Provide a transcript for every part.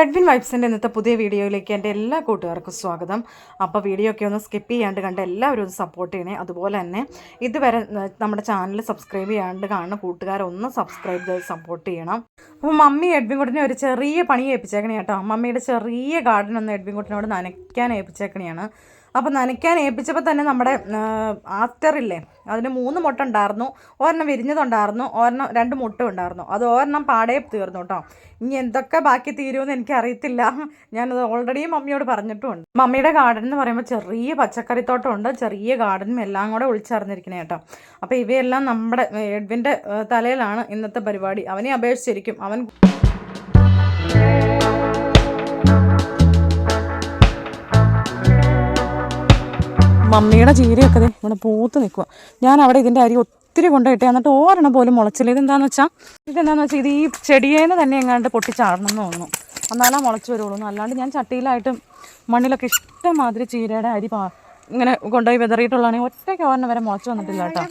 Edwin വൈബ്സിന്റെ ഇന്നത്തെ പുതിയ വീഡിയോയിലേക്ക് എന്റെ എല്ലാ കൂട്ടുകാർക്കും സ്വാഗതം. അപ്പോൾ വീഡിയോ ഒക്കെ ഒന്ന് സ്കിപ്പ് ചെയ്യാണ്ട് കണ്ട് എല്ലാവരും ഒന്ന് സപ്പോർട്ട് ചെയ്യണേ. അതുപോലെ തന്നെ ഇതുവരെ നമ്മുടെ ചാനൽ സബ്സ്ക്രൈബ് ചെയ്യാണ്ട് കാണുന്ന കൂട്ടുകാരൊന്ന് സബ്സ്ക്രൈബ് ചെയ്ത് സപ്പോർട്ട് ചെയ്യണം. അപ്പോൾ മമ്മി എഡ്വിൻ കുട്ടിനെ ഒരു ചെറിയ പണി ഏൽപ്പിച്ചേക്കണേ കേട്ടോ. മമ്മിയുടെ ചെറിയ ഗാർഡൻ ഒന്ന് എഡ്വിൻ കുട്ടിനോട് നനയ്ക്കാൻ ഏൽപ്പിച്ചേക്കണെയാണ്. അപ്പോൾ നനയ്ക്കാൻ ഏൽപ്പിച്ചപ്പോൾ തന്നെ നമ്മുടെ ആസ്റ്ററില്ലേ അതിന് മൂന്ന് മുട്ട ഉണ്ടായിരുന്നു. ഒരെണ്ണം വിരിഞ്ഞതുണ്ടായിരുന്നു ഒരെണ്ണം രണ്ട് മുട്ട ഉണ്ടായിരുന്നു. അത് ഒരെണ്ണം പാടേ തീർന്നു കേട്ടോ. ഇനി എന്തൊക്കെ ബാക്കി തീരുമെന്ന് എനിക്ക് അറിയത്തില്ല ഞാനത് ഓൾറെഡി മമ്മിയോട് പറഞ്ഞിട്ടുമുണ്ട്. മമ്മിയുടെ ഗാർഡൻ എന്ന് പറയുമ്പോൾ ചെറിയ പച്ചക്കറിത്തോട്ടമുണ്ട്. ചെറിയ ഗാർഡനും എല്ലാം കൂടെ ഒളിച്ചറിഞ്ഞിരിക്കണേ കേട്ടോ. അപ്പോൾ ഇവയെല്ലാം നമ്മുടെ എഡ്വിന്റെ തലയിലാണ് ഇന്നത്തെ പരിപാടി. അവനെ അപേക്ഷിച്ചിരിക്കും. അവൻ മമ്മിയുടെ ചീരയൊക്കെ ഇവിടെ പൂത്ത് നിൽക്കുക ഞാൻ അവിടെ ഇതിന്റെ അരി ഒത്തിരി കൊണ്ടുപോയിട്ട് എന്നിട്ട് ഓരെണ്ണം പോലും മുളച്ചില്ല. ഇതെന്താണെന്ന് വെച്ചാൽ ഇതെന്താണെന്ന് വെച്ചാൽ ഇത് ഈ ചെടിയേന്ന് തന്നെ എങ്ങാണ്ട് പൊട്ടിച്ചാടണം എന്ന് തോന്നുന്നു. എന്നാലാ മുളച്ച് വരുള്ളൂ. അല്ലാണ്ട് ഞാൻ ചട്ടിയിലായിട്ടും മണ്ണിലൊക്കെ ഇഷ്ടം മാതിരി ചീരയുടെ അരി പാ ഇങ്ങനെ കൊണ്ടുപോയി വിതറിയിട്ടുള്ളതാണെങ്കിൽ ഒറ്റയ്ക്ക് ഓരോ വരെ മുളച്ച് വന്നിട്ടില്ല കേട്ടോ.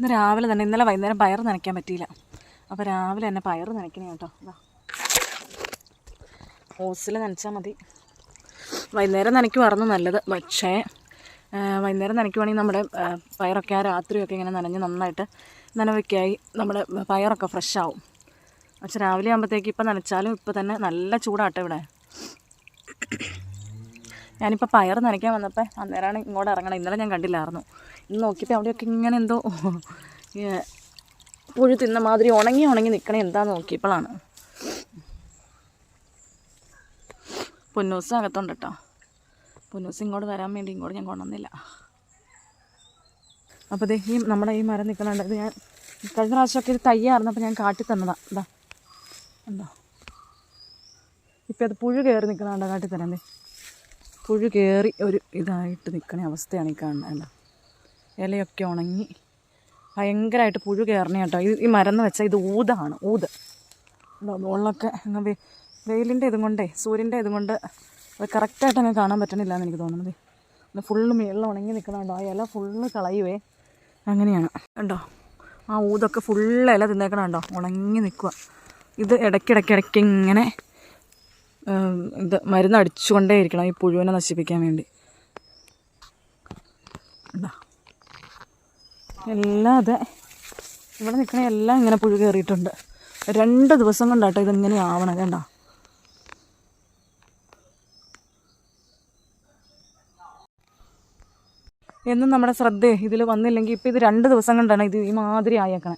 ഇന്ന് രാവിലെ തന്നെ ഇന്നലെ വൈകുന്നേരം പയർ നനയ്ക്കാൻ പറ്റിയില്ല. അപ്പോൾ രാവിലെ തന്നെ പയർ നനയ്ക്കണേ കേട്ടോ. ഇതാ ഹോസിൽ നനച്ചാൽ മതി. വൈകുന്നേരം നനയ്ക്കുമായിരുന്നു നല്ലത് പക്ഷേ വൈകുന്നേരം നനയ്ക്കുവാണെങ്കിൽ നമ്മുടെ പയറൊക്കെ ആ രാത്രിയൊക്കെ ഇങ്ങനെ നനഞ്ഞ് നന്നായിട്ട് നനവൊക്കെയായി നമ്മുടെ പയറൊക്കെ ഫ്രഷ് ആവും. പക്ഷെ രാവിലെ ആകുമ്പോഴത്തേക്ക് ഇപ്പം നനച്ചാലും ഇപ്പം തന്നെ നല്ല ചൂടാട്ടോ ഇവിടെ. ഞാനിപ്പോൾ പയർ നനയ്ക്കാൻ വന്നപ്പോൾ അന്നേരമാണ് ഇങ്ങോട്ട് ഇറങ്ങണം. ഇന്നലെ ഞാൻ കണ്ടില്ലായിരുന്നു. ഇന്ന് നോക്കിയപ്പോൾ അവിടെയൊക്കെ ഇങ്ങനെ എന്തോ പുഴു തിന്ന മാതിരി ഉണങ്ങി ഉണങ്ങി നിൽക്കണേ എന്താന്ന് നോക്കിയപ്പോഴാണ്. പൊന്നൂസ് അകത്തുണ്ട് കേട്ടോ പൊന്നൂസ് ഇങ്ങോട്ട് വരാൻ വേണ്ടി ഇങ്ങോട്ട് ഞാൻ കൊണ്ടുവന്നില്ല. അപ്പോൾ ദേ ഈ നമ്മുടെ ഈ മരം നിൽക്കണുണ്ട് ഇത് ഞാൻ കഴിഞ്ഞ പ്രാവശ്യമൊക്കെ ഇത് അപ്പോൾ ഞാൻ കാട്ടി തന്നതാണ് എന്താ ഇപ്പം അത് പുഴു കയറി നിൽക്കണുണ്ടോ കാട്ടി തരാൻ ദേ. പുഴു കയറി ഒരു ഇതായിട്ട് നിൽക്കണ അവസ്ഥയാണ് ഈ കാണുന്നത് ഇലയൊക്കെ ഉണങ്ങി ഭയങ്കരമായിട്ട് പുഴു കയറണ കേട്ടോ. ഇത് ഈ മരന്ന് വെച്ചാൽ ഇത് ഊതാണ് ഊത്. മുകളിലൊക്കെ വെയിലിന്റെ ഇതും കൊണ്ടേ സൂര്യന്റെ ഇതും കൊണ്ട് അത് കറക്റ്റായിട്ട് അങ്ങ് കാണാൻ പറ്റണില്ല എന്ന് എനിക്ക് തോന്നുന്നത്. പിന്നെ ഫുള്ള് മേളിൽ ഉണങ്ങി നിൽക്കണുണ്ടോ ആ ഇല ഫുള്ള് കളയുവേ. അങ്ങനെയാണ്. കണ്ടോ? ആ ഊതൊക്കെ ഫുള്ള് ഇല തിന്നേക്കണുണ്ടോ? ഉണങ്ങി നിൽക്കുക ഇത് ഇടയ്ക്കിടയ്ക്കിടയ്ക്ക് ഇങ്ങനെ ഇത് മരുന്ന് അടിച്ചുകൊണ്ടേ ഇരിക്കണം ഈ പുഴുവിനെ നശിപ്പിക്കാൻ വേണ്ടി. എല്ലാം അതെ. ഇവിടെ നിൽക്കണ എല്ലാം ഇങ്ങനെ പുഴു കയറിയിട്ടുണ്ട്. രണ്ട് ദിവസം കൊണ്ടാട്ടോ ഇതിങ്ങനെ ആവണം കണ്ടോ? എന്നും നമ്മുടെ ശ്രദ്ധ ഇതിൽ വന്നില്ലെങ്കിൽ ഇപ്പോൾ ഇത് രണ്ട് ദിവസം കൊണ്ടാണ് ഇത് ഈ മാതിരി ആയേക്കണേ.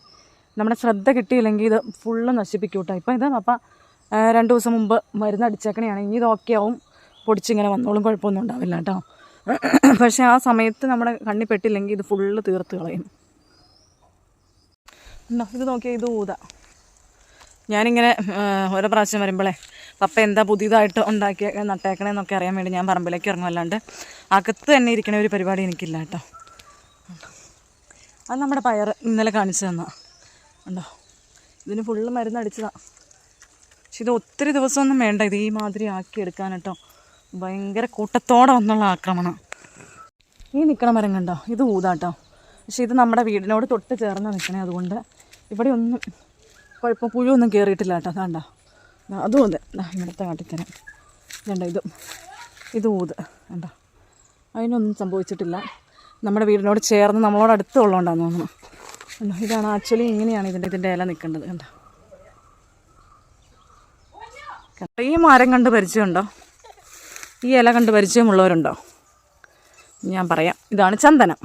നമ്മുടെ ശ്രദ്ധ കിട്ടിയില്ലെങ്കിൽ ഇത് ഫുള്ള് നശിപ്പിക്കൂട്ടോ. കേട്ടോ ഇപ്പം ഇത് അപ്പം രണ്ട് ദിവസം മുമ്പ് മരുന്ന് അടിച്ചേക്കണെയാണ്. ഇനി ഇത് ഓക്കെ ആവും. പൊടിച്ചിങ്ങനെ വന്നോളും കുഴപ്പമൊന്നും ഉണ്ടാവില്ല കേട്ടോ. പക്ഷേ ആ സമയത്ത് നമ്മുടെ കണ്ണി പെട്ടില്ലെങ്കിൽ ഇത് ഫുള്ള് തീർത്ത് കളയും. ഇത് നോക്കിയാൽ ഇത് ഊത. ഞാനിങ്ങനെ ഓരോ പ്രാവശ്യം വരുമ്പോഴേ പപ്പ എന്താ പുതിയതായിട്ട് ഉണ്ടാക്കിയ നട്ടേക്കണേന്നൊക്കെ അറിയാൻ വേണ്ടി ഞാൻ പറമ്പിലേക്ക് ഇറങ്ങും അല്ലാണ്ട് അകത്ത് തന്നെ ഇരിക്കണ ഒരു പരിപാടി എനിക്കില്ല കേട്ടോ. അത് നമ്മുടെ പയർ ഇന്നലെ കാണിച്ചു തന്നാ ഉണ്ടോ? ഇതിന് ഫുള്ള് മരുന്ന് അടിച്ചതാണ് പക്ഷെ ഇത് ഒത്തിരി ദിവസമൊന്നും വേണ്ട. ഇത് ഈ മാതിരി ആക്കി എടുക്കാൻ കേട്ടോ. ഭയങ്കര കൂട്ടത്തോടെ വന്നുള്ള ആക്രമണം. ഈ നിൽക്കണ മരം കണ്ടോ? ഇത് ഊതാട്ടോ. പക്ഷേ ഇത് നമ്മുടെ വീടിനോട് തൊട്ട് ചേർന്ന് നിൽക്കണേ അതുകൊണ്ട് ഇവിടെ ഒന്നും കുഴപ്പം പുഴുവൊന്നും കയറിയിട്ടില്ല കേട്ടോ. ദാ അതും അതെ. ഇവിടുത്തെ കാട്ടിത്തരാം. ഇതുണ്ടോ ഇതും? ഇത് ഊത്. കണ്ടോ? അതിനൊന്നും സംഭവിച്ചിട്ടില്ല. നമ്മുടെ വീടിനോട് ചേർന്ന് നമ്മളോട് അടുത്തുള്ളതുകൊണ്ടാണെന്ന് തോന്നുന്നു. ഇതാണ് ആക്ച്വലി ഇങ്ങനെയാണ് ഇതിന്റെ ഇതിന്റെ ഇല നിൽക്കേണ്ടത്. കണ്ടോ കണ്ടോ? ഈ മരം കണ്ട് പരിചയമുണ്ടോ? ഈ ഇല കണ്ട് പരിചയമുള്ളവരുണ്ടോ? ഞാൻ പറയാം. ഇതാണ് ചന്ദനം.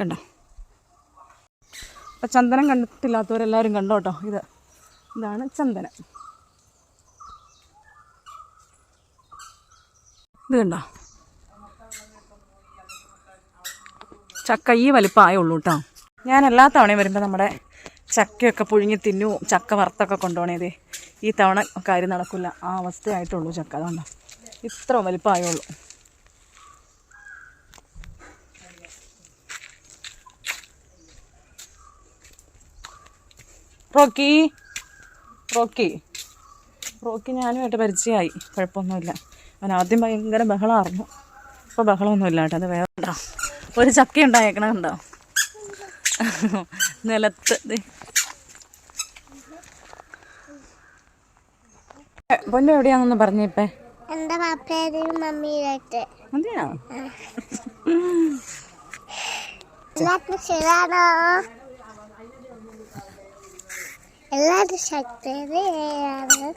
കണ്ടോ? അപ്പം ചന്ദനം കണ്ടിട്ടില്ലാത്തവരെല്ലാവരും കണ്ടോ കേട്ടോ ഇത് ഇതാണ് ചന്ദനം. ഇത് കണ്ടോ? ചക്ക ഈ വലിപ്പമായുള്ളൂ കേട്ടോ ഞാൻ എല്ലാ തവണയും വരുമ്പോൾ നമ്മുടെ ചക്കയൊക്കെ പുഴുങ്ങി തിന്നു ചക്ക വറുത്തൊക്കെ കൊണ്ടുപോകണേതേ ഈ തവണ കാര്യം നടക്കില്ല. ആ അവസ്ഥയായിട്ടുള്ളൂ ചക്ക അതുകൊണ്ട്. ഇത്ര വലിപ്പമായുള്ളൂ. Rocky Rocky. റോക്കി ഞാനുമായിട്ട് പരിചയമായി. കുഴപ്പമൊന്നുമില്ല. അവൻ ആദ്യം ഭയങ്കര ബഹളമായിരുന്നു. ഇപ്പോൾ ബഹളമൊന്നുമില്ല കേട്ടോ. അത് വേറെ ഒരു ചക്ക ഉണ്ടായേക്കണം ഉണ്ടോ നിലത്ത് ദേ. ഏ, പൊന്നു എവിടെയാണെന്ന് പറഞ്ഞിപ്പേ എന്റെ പപ്പയുടെയും മമ്മിയിലായിട്ട് അതെയോ എല്ലാവർക്കും ശരിയാണോ എല്ലാവരും ശക്തിയാണ്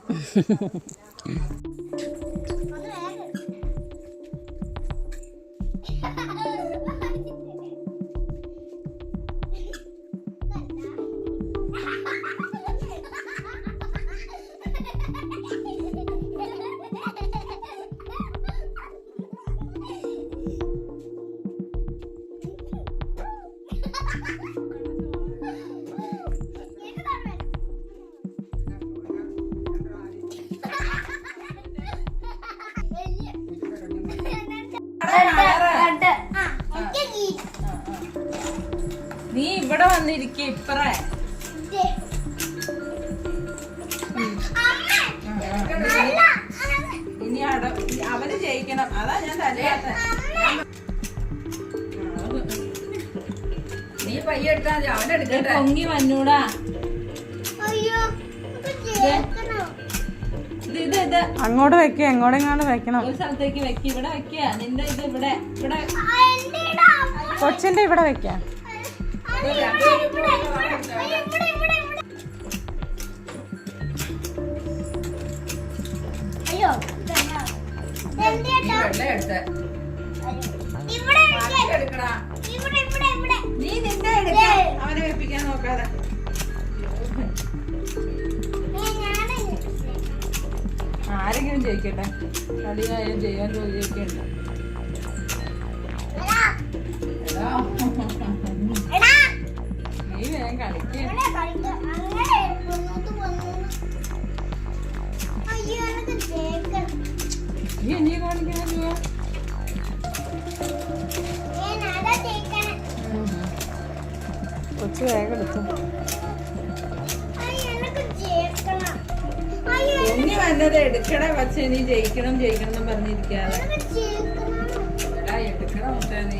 ഇവിടെ വന്നിരിക്ക ഇപ്പറേ. ഇനി അട അവർ ജയിക്കണം. അതാ ഞാൻ തല്ലാത്ത നീ പയ്യ എടുത്താ മതി അവനെടുക്കട്ടെ പൊങ്ങി വന്നൂടാ. അങ്ങോട്ട് വെക്കുക എങ്ങോട്ടെങ്ങാണ്ട് വെക്കണം. ഒരു സ്ഥലത്തേക്ക് വെക്ക. ഇവിടെ വെക്ക. നിന്റെ ഇത് ഇവിടെ ഇവിടെ. കൊച്ചിന്റെ ഇവിടെ വെക്ക. നീ നിന്റെ എടുക്ക അവനെ വെപ്പിക്കാൻ നോക്കാതെ ആരെങ്കിലും ജയിക്കട്ടെ. കളിയായാലും ചെയ്യാൻ ജോലിയൊക്കെ ഉണ്ട്. എനിക്ക് കേൾക്കണം നീ എന്നെ കാണിക്കാൻ കൊച്ചു വേഗം എടുത്തു. ഇനി വന്നത് എടുക്കണ പക്ഷെ നീ ജയിക്കണം ജയിക്കണം എന്ന് പറഞ്ഞിരിക്കാതെ. എടുക്കണ പക്ഷേ നീ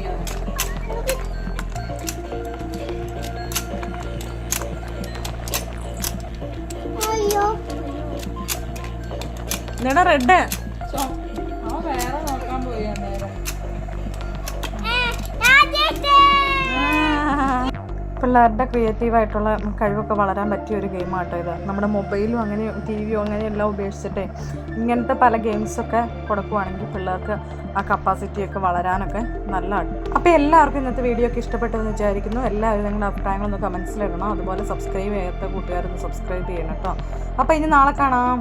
ഞാൻ ജയിച്ചേ. പിള്ളേരുടെ ക്രിയേറ്റീവായിട്ടുള്ള കഴിവൊക്കെ വളരാൻ പറ്റിയ ഒരു ഗെയിമാട്ടോ ഇത്. നമ്മുടെ മൊബൈലും അങ്ങനെ ടി വിയും അങ്ങനെ എല്ലാം ഉപേക്ഷിച്ചിട്ടേ ഇങ്ങനത്തെ പല ഗെയിംസൊക്കെ കൊടുക്കുവാണെങ്കിൽ പിള്ളേർക്ക് ആ കപ്പാസിറ്റിയൊക്കെ വളരാനൊക്കെ നല്ലതാണ് അപ്പോൾ എല്ലാവർക്കും ഇന്നത്തെ വീഡിയോ ഒക്കെ ഇഷ്ടപ്പെട്ടെന്ന് വിചാരിക്കുന്നു. എല്ലാവരും നിങ്ങളുടെ അഭിപ്രായങ്ങളൊന്ന് കമൻസിലിടണം അതുപോലെ സബ്സ്ക്രൈബ് ചെയ്യാത്ത കൂട്ടുകാരൊന്ന് സബ്സ്ക്രൈബ് ചെയ്യണം കേട്ടോ. അപ്പോൾ ഇനി നാളെ കാണാം.